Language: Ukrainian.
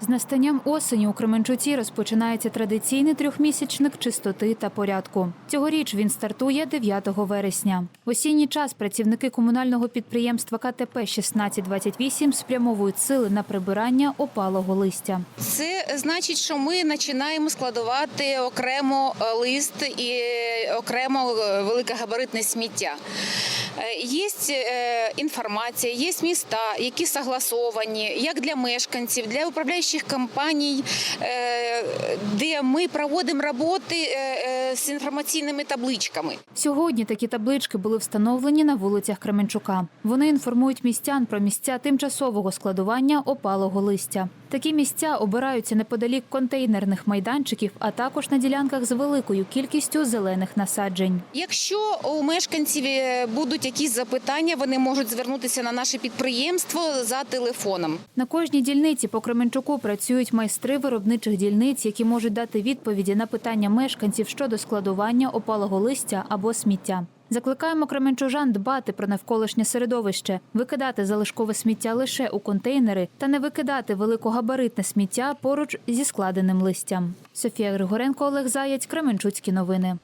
З настанням осені у Кременчуці розпочинається традиційний трьохмісячник чистоти та порядку. Цьогоріч він стартує 9 вересня. Осінній час працівники комунального підприємства КТП 1628 спрямовують сили на прибирання опалого листя. Це значить, що ми починаємо складувати окремо е, лист і е, окремо е, великогабаритне сміття. Є інформація, є міста, які согласовані як для мешканців, для управляючих компаній, е, де ми проводимо роботи е, е, з інформаційними табличками. Сьогодні такі таблички були встановлені на вулицях Кременчука. Вони інформують містян про місця тимчасового складування опалого листя. Такі місця обираються неподалік контейнерних майданчиків, а також на ділянках з великою кількістю зелених насаджень. Якщо у мешканців е, будуть якісь запитання, вони можуть звернутися на наше підприємство за телефоном. На кожній дільниці по Кременчуку працюють майстри виробничих дільниць, які можуть дати відповіді на питання мешканців щодо складування опалого листя або сміття. Закликаємо кременчужан дбати про навколишнє середовище, викидати залишкове сміття лише у контейнери та не викидати великогабаритне сміття поруч зі складеним листям. Софія Григоренко, Олег Заяць, Кременчуцькі новини.